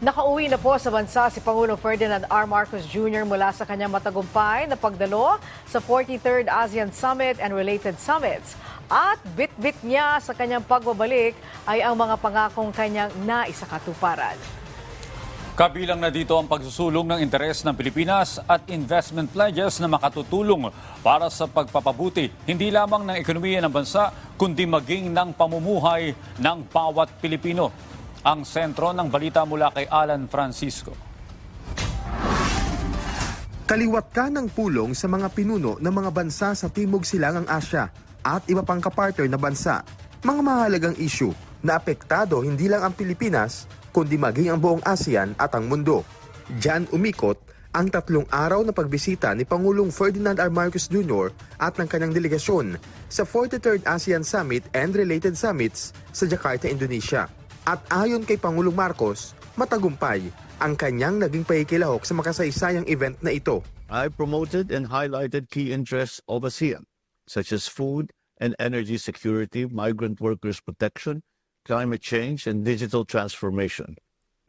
Nakauwi na po sa bansa si Pangulong Ferdinand R. Marcos Jr. mula sa kanyang matagumpay na pagdalo sa 43rd ASEAN Summit and related summits. At bit-bit niya sa kanyang pagbabalik ay ang mga pangakong kanyang naisakatuparan. Kabilang na dito ang pagsusulong ng interes ng Pilipinas at investment pledges na makatutulong para sa pagpapabuti hindi lamang ng ekonomiya ng bansa kundi maging ng pamumuhay ng bawat Pilipino. Ang sentro ng balita mula kay Alan Francisco. Kaliwat ka ng pulong sa mga pinuno ng mga bansa sa Timog Silangang Asya at iba pang kapartner na bansa. Mga mahalagang issue na apektado hindi lang ang Pilipinas, kundi maging ang buong ASEAN at ang mundo. Diyan umikot ang tatlong araw na pagbisita ni Pangulong Ferdinand R. Marcos Jr. at ng kanyang delegasyon sa 43rd ASEAN Summit and related summits sa Jakarta, Indonesia. At ayon kay Pangulong Marcos, matagumpay ang kanyang naging pakikilahok sa makasaysayang event na ito. I promoted and highlighted key interests of ASEAN, such as food and energy security, migrant workers protection, climate change, and digital transformation,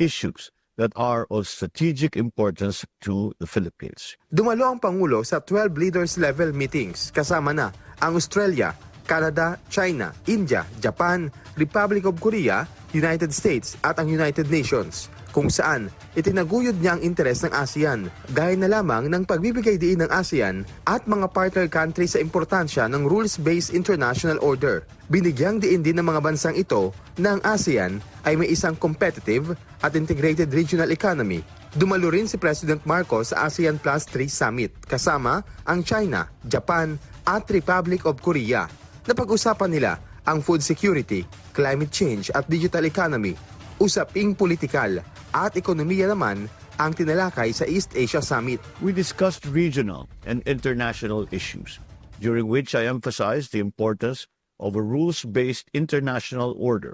issues that are of strategic importance to the Philippines. Dumalo ang Pangulo sa 12 leaders level meetings kasama na ang Australia, Canada, China, India, Japan, Republic of Korea, United States at ang United Nations kung saan itinaguyod niya ang interes ng ASEAN gaya na lamang ng pagbibigay diin ng ASEAN at mga partner countries sa importansya ng rules-based international order. Binigyang diin din ng mga bansang ito na ang ASEAN ay may isang competitive at integrated regional economy Dumalo rin si President Marcos sa ASEAN Plus 3 Summit kasama ang China, Japan at Republic of Korea. Napag-usapan nila ang food security, climate change at digital economy. Usaping politikal at ekonomiya naman ang tinalakay sa East Asia Summit. We discussed regional and international issues, during which I emphasized the importance of a rules-based international order,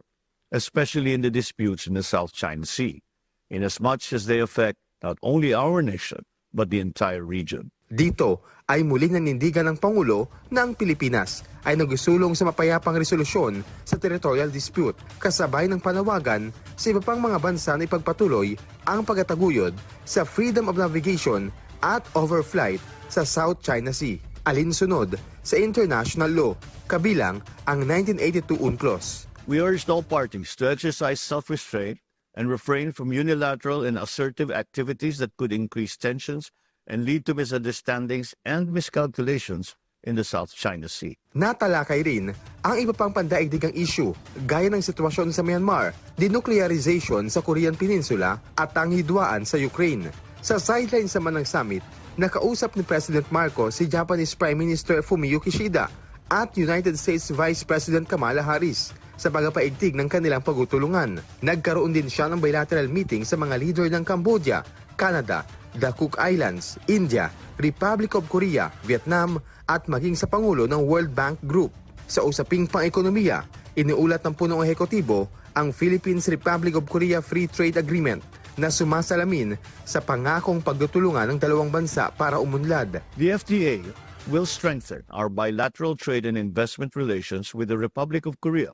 especially in the disputes in the South China Sea, inasmuch as they affect not only our nation, but the entire region. Dito ay muling nanindigan ng Pangulo na ang Pilipinas ay nagusulong sa mapayapang resolusyon sa territorial dispute kasabay ng panawagan sa iba pang mga bansa na ipagpatuloy ang pagtataguyod sa freedom of navigation at overflight sa South China Sea. Alinsunod sa international law, kabilang ang 1982 UNCLOS. We urged all parties to exercise self-restraint and refrain from unilateral and assertive activities that could increase tensions and lead to misunderstandings and miscalculations in the South China Sea. Natalakay rin ang iba pang pandaigdigang issue gaya ng sitwasyon sa Myanmar, denuclearization sa Korean Peninsula at ang hidwaan sa Ukraine. Sa sidelines naman ng summit, nakausap ni President Marcos si Japanese Prime Minister Fumio Kishida at United States Vice President Kamala Harris sa pagpapaigting ng kanilang pagutulungan. Nagkaroon din siya ng bilateral meeting sa mga leader ng Cambodia, Canada, the Cook Islands, India, Republic of Korea, Vietnam at maging sa Pangulo ng World Bank Group. Sa usaping pang-ekonomiya, iniulat ng punong ehekutibo ang Philippines-Republic of Korea Free Trade Agreement na sumasalamin sa pangakong pagtutulungan ng dalawang bansa para umunlad. The FDA will strengthen our bilateral trade and investment relations with the Republic of Korea,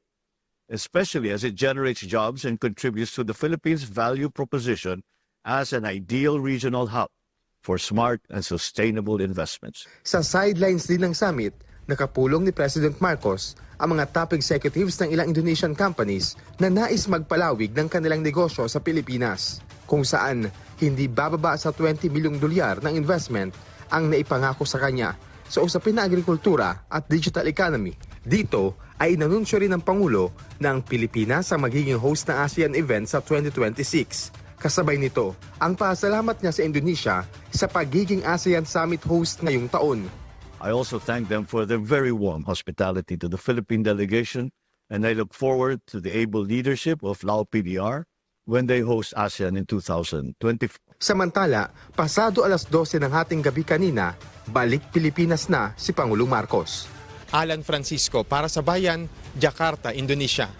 especially as it generates jobs and contributes to the Philippines' value proposition as an ideal regional hub for smart and sustainable investments. Sa sidelines din ng summit, nakapulong ni President Marcos ang mga top executives ng ilang Indonesian companies na nais magpalawig ng kanilang negosyo sa Pilipinas, kung saan hindi bababa sa 20 milyong dolyar ng investment ang naipangako sa kanya sa usapin na agrikultura at digital economy. Dito ay inanunsyo rin ng Pangulo na ang Pilipinas ang magiging host ng ASEAN event sa 2026. Kasabay nito, ang pasalamat niya sa Indonesia sa pagiging ASEAN Summit host ngayong taon. I also thank them for their very warm hospitality to the Philippine delegation, and I look forward to the able leadership of Lao PDR when they host ASEAN in 2024. Samantala, pasado alas 12 ng hating gabi kanina, balik Pilipinas na si Pangulong Marcos. Alan Francisco para sa Bayan, Jakarta, Indonesia.